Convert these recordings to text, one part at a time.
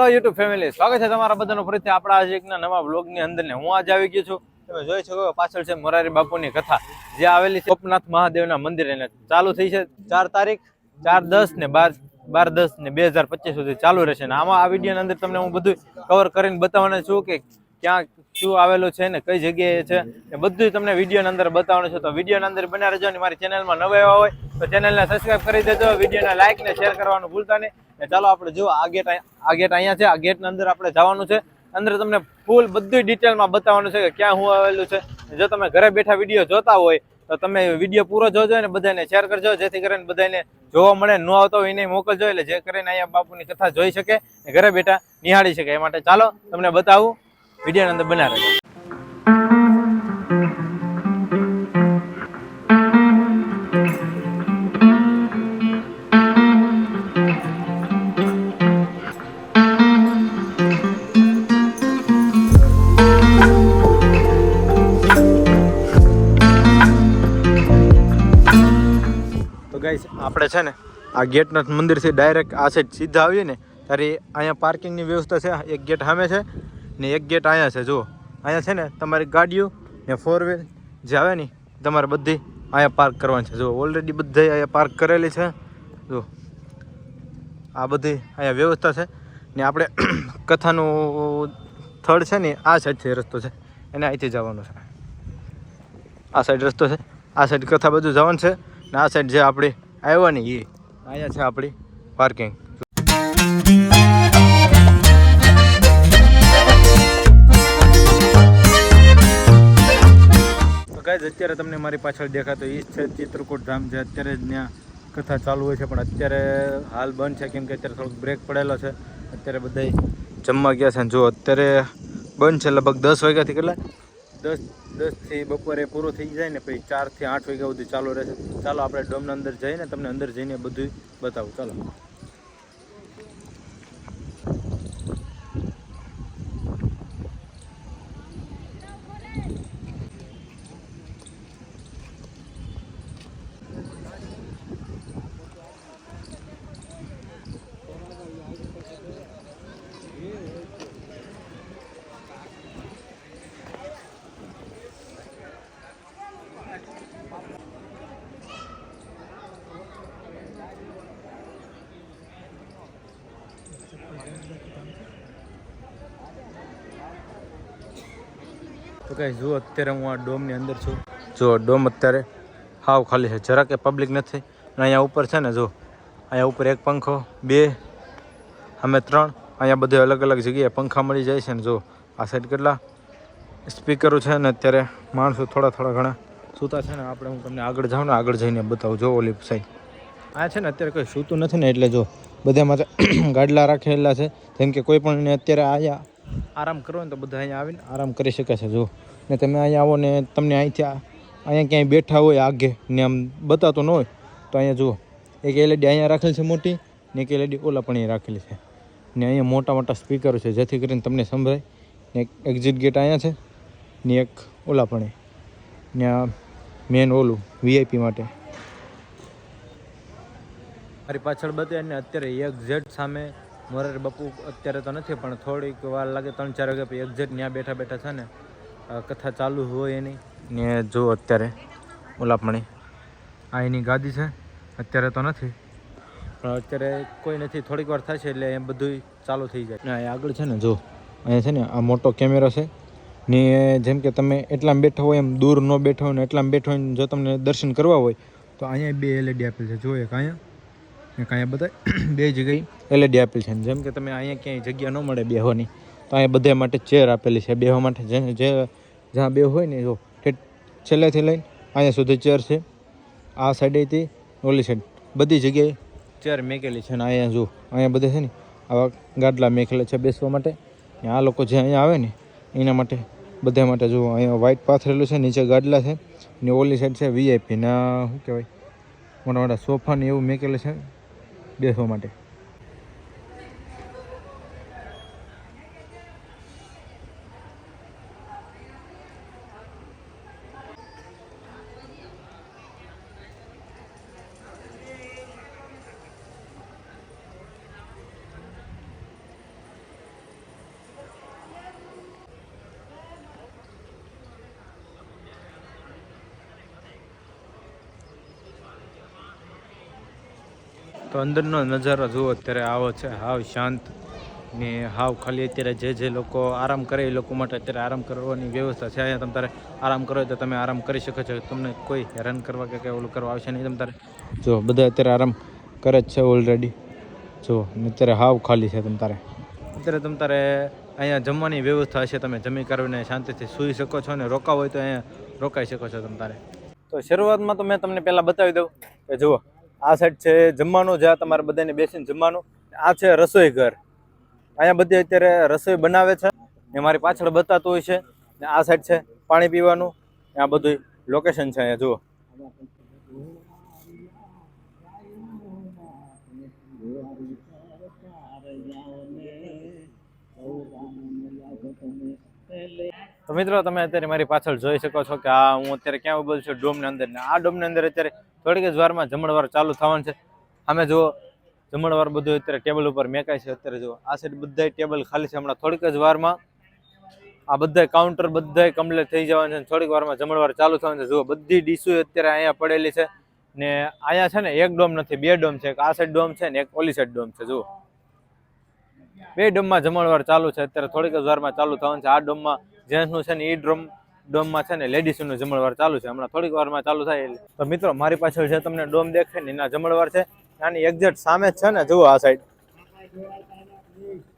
Hello YouTube family સ્વાગત છે તમારા બધાનો ફરીથી આપણા આજે એકના નવા બ્લોગની અંદર ને હું આજે આવી ગયો છું. તમે જોઈ શકો પાછળ છે મોરારી બાપુની કથા. જે આવેલી છે સોમનાથ મહાદેવના મંદિર ને ચાલુ થઈ છે. ચાર તારીખ, ચાર દસ ને બાર બાર દસ ને બે હજાર પચીસ સુધી ચાલુ રહેશે. ને આમાં આ વિડીયોની અંદર તમને હું બધું કવર કરીને બતાવવાનું છું કે ક્યાં, શું આવેલું છે ને કઈ જગ્યાએ છે. એ બધું તમને વિડીયોની અંદર બતાવવાનું છે. તો વિડીયોની અંદર બન્યા રહેજો ને મારી ચેનલમાં નવા એવા હોય, તો ચેનલને સબસ્ક્રાઈબ કરી દેજો. વિડીયોને લાઇક ને શેર કરવાનું ભૂલતા નહીં. ને ચાલો આપણે જુઓ આ ગેટ આ ગેટ અહીંયા છે, આ ગેટની અંદર આપણે જવાનું છે. અંદર તમને ફૂલ બધી ડિટેલમાં બતાવવાનું છે કે ક્યાં શું આવેલું છે. જો તમે ઘરે બેઠા વીડિયો જોતા હોય, તો તમે વીડિયો પૂરો જોજો ને બધાને શેર કરજો, જેથી કરીને બધાને જોવા મળે, ન આવતો હોય એને મોકલજો, એટલે જે કરીને અહીંયા બાપુની કથા જોઈ શકે ઘરે બેઠા નિહાળી શકે. એ માટે ચાલો તમને બતાવું વિડીયોની અંદર બના ગાઈસ, આપણે છે ને આ ગેટનાથ મંદિરથી ડાયરેક્ટ આ સાઈડ સીધા આવીએ ને, ત્યારે અહીંયા પાર્કિંગની વ્યવસ્થા છે એક ગેટ સામે છે ને એક ગેટ અહીંયા છે, જુઓ. અહીંયા છે ને તમારી ગાડીઓ ને ફોર વ્હીલ જે આવે ને, તમારે બધી અહીંયા પાર્ક કરવાની છે, જુઓ. ઓલરેડી બધી અહીંયા પાર્ક કરેલી છે, જુઓ. આ બધી અહીંયા વ્યવસ્થા છે ને આપણે કથાનું સ્થળ છે ને, આ સાઈડથી રસ્તો છે. એને અહીંથી જવાનો છે. આ સાઈડ રસ્તો છે, આ સાઈડ કથા બધું જવાનું છે. ને સાઈડ જે આપણી આવ્યા ને એ અહીંયા છે આપણી પાર્કિંગ અત્યારે તમને મારી પાછળ દેખાતો એ છે, ચિત્રકૂટ ધામ જે અત્યારે જ ત્યાં કથા ચાલુ હોય છે, પણ અત્યારે હાલ બંધ છે, કેમ કે અત્યારે થોડોક બ્રેક પડેલો છે. અત્યારે બધા જમવા ગયા છે જો, અત્યારે બંધ છે, લગભગ દસ વાગ્યાથી કેટલા? દસ, દસથી બપોરે પૂરો થઈ જાય ને પછી ચારથી આઠ વાગ્યા સુધી ચાલુ રહેશે ચાલો, આપણે ડોમના અંદર જઈને તમને અંદર જઈને બધું બતાવું. ચાલો. તો કઈ જુઓ, અત્યારે હું આ ડોમની અંદર છું. જો ડોમ અત્યારે હાવ ખાલી છે. જરા કે પબ્લિક નથી. અને અહીંયા ઉપર છે ને જો અહીંયા ઉપર એક પંખો, બે, અમે ત્રણ. અહીંયા બધે અલગ અલગ જગ્યાએ પંખા મળી જાય છે ને જો આ સાઈડ કેટલા સ્પીકરો છે ને, અત્યારે માણસો થોડા થોડા ઘણા સૂતા છે ને, આપણે હું તમને આગળ જાઉં ને, આગળ જઈને બતાવું જો ઓલી સાઈડ આ છે ને, અત્યારે કોઈ સૂતું નથી ને, એટલે જો બધા માટે ગાડલા રાખેલા છે. જેમ કે કોઈ પણ અત્યારે આયા આરામ કરો ને તો બધા અહીંયા આવીને આરામ કરી શકે છે જો ને તમે અહીંયા આવો ને તમને અહીંથી અહીંયા ક્યાંય બેઠા હોય આગે ને આમ બતાતો ન હોય, તો અહીંયા જુઓ. એક એલઈડી અહીંયા રાખેલી છે મોટી ને એક એલઈડી ઓલા પણ અહીંયા રાખેલી છે. ને અહીંયા મોટા મોટા સ્પીકરો છે, જેથી કરીને તમને સંભળાય. ને એક એક્ઝિટ ગેટ અહીંયા છે ને એક ઓલા પણ. ને આ મેન ઓલું વીઆઈપી માટે. મારી પાછળ બતાવે ને અત્યારે ઝેડ સામે મોરારી બાપુ અત્યારે તો નથી, પણ થોડીક વાર લાગે, ત્રણ ચાર વાગ્યા પછી એક્ઝેક્ટ ત્યાં બેઠા બેઠા છે ને કથા ચાલુ હોય એની. ને જો અત્યારે ઓલાપણી, આ એની ગાદી છે, અત્યારે તો નથી. પણ અત્યારે કોઈ નથી, થોડીક વાર થશે એટલે એમ બધું ચાલુ થઈ જાય. ને આગળ છે ને, જો, અહીંયા છે ને, આ મોટો કેમેરો છે. ને જેમ કે તમે એટલામાં બેઠા હોય એમ, દૂર ન બેઠો હોય ને એટલામાં બેઠો હોય જો તમને દર્શન કરવા હોય, તો અહીંયા બે એલઈડી આપેલ છે. જો એક અહીંયા એક અહીંયા બધા બે જગ્યાએ એલઈડી આપેલી છે. જેમ કે તમે અહીંયા ક્યાંય જગ્યા ન મળે બેહવાની તો અહીંયા બધા માટે ચેર આપેલી છે. બેહવા માટે જે જે, જ્યાં બે હોય ને, જો છેલ્લેથી લઈને અહીંયા સુધી ચેર છે. આ સાઈડેથી ઓલી સાઈડ બધી જગ્યાએ ચેર મેકેલી છે. ને અહીંયા જો, અહીંયા બધે છે ને, આવા ગાડલા મેકેલા છે બેસવા માટે. આ લોકો જે અહીંયા આવે ને, એના માટે બધા માટે જો અહીંયા વ્હાઇટ પાથરેલું છે, નીચે ગાડલા છે. ને ઓલી સાઈડ છે વીઆઈપી. ના શું કહેવાય? મોટા મોટા સોફા ને એવું મેકેલું છે બેસવા માટે. તો અંદરનો નજારો જુઓ, અત્યારે આવો છે, હાવ શાંત ને હાવ ખાલી અત્યારે જે જે લોકો આરામ કરે એ લોકો માટે અત્યારે આરામ કરવાની વ્યવસ્થા છે. અહીંયા તમે તારે આરામ કરો તો તમે આરામ કરી શકો છો. તમને કોઈ હેરાન કરવા કે કંઈ ઓલું કરવા આવશે નહીં. તમે તારે જો બધા અત્યારે આરામ કરે જ છે ઓલરેડી જો અત્યારે હાવ ખાલી છે તમે તારે. અત્યારે તમે તારે અહીંયા જમવાની વ્યવસ્થા હશે. તમે જમી કરીને શાંતિથી સૂઈ શકો છો અને રોકાવ હોય તો અહીંયા રોકાઈ શકો છો તમે તારે. તો શરૂઆતમાં તો મેં તમને પહેલાં બતાવી દઉં કે જુઓ આ સાઈડ છે જમવાનું, જ્યાં તમારે બધાને બેસીને જમવાનું. આ છે રસોઈ ઘર. અહીંયા બધી અત્યારે રસોઈ બનાવે છે. ને મારી પાછળ બતાતું હોય છે. ને આ સાઈડ છે પાણી પીવાનું. આ બધું લોકેશન છે અહીંયા, જુઓ. તો મિત્રો, તમે અત્યારે મારી પાછળ જોઈ શકો છો કે આ હું અત્યારે ક્યાં ઊભો છું? ડોમની અંદર. ને આ ડોમની અંદર અત્યારે થોડીક જ વારમાં જમણવાર ચાલુ થવાનું છે. અમે જુઓ, જમણવાર બધું અત્યારે ટેબલ ઉપર મેકાય છે. અત્યારે જુઓ, આ સાઈડ બધા ટેબલ ખાલી છે. હમણાં થોડીક જ વારમાં આ બધા કાઉન્ટર બધા કમ્પ્લીટ થઈ જવાનું છે થોડીક વારમાં જમણવાર ચાલુ થવાનું છે. જુઓ, બધી ડીશો અત્યારે અહીંયા પડેલી છે. ને અહીંયા છે ને એક ડોમ નથી, બે ડોમ છે. એક આ સાઈડ ડોમ છે ને એક ઓલી સાઈડ ડોમ છે. જુઓ. બે ડોમમાં જમણવાર ચાલુ છે. અત્યારે થોડીક જ વારમાં ચાલુ થવાનું છે. આ ડોમમાં જેન્ટ્સનું છે ને એ ડ્રોમ ડોમમાં છે ને લેડીઝનું જમણવાર ચાલુ છે. હમણાં થોડીક વારમાં ચાલુ થાય તો મિત્રો, મારી પાછળ જે તમને ડોમ દેખાય ને એના જમણવાર છે, આની એક્ઝેક્ટ સામે જ છે ને, જુઓ આ સાઈડ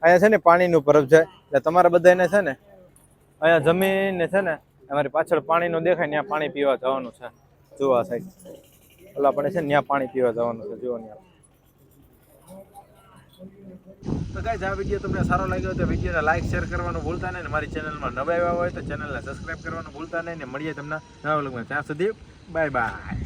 અહીંયા છે ને પાણીનું પરબ છે. એટલે તમારે બધાને છે ને, અહીંયા જમીન છે ને, અમારી પાછળ પાણીનું દેખાય, ત્યાં પાણી પીવા જવાનું છે. જુઓ આ સાઈડ ઓલા આપણે છે ને, ત્યાં પાણી પીવા જવાનું છે. જુઓ ત્યાં. તો ગાઈઝ આ વીડિયો તમને સારો લાગ્યો હોય તો વિડીયોને લાઇક શેર કરવાનું ભૂલતા નહીં મારી ચેનલમાં નવા આવ્યા હોય તો ચેનલને સબસ્ક્રાઇબ કરવાનું ભૂલતા નહીં ને મળીએ તમને નવા લગ્ન ત્યાં સુધી બાય બાય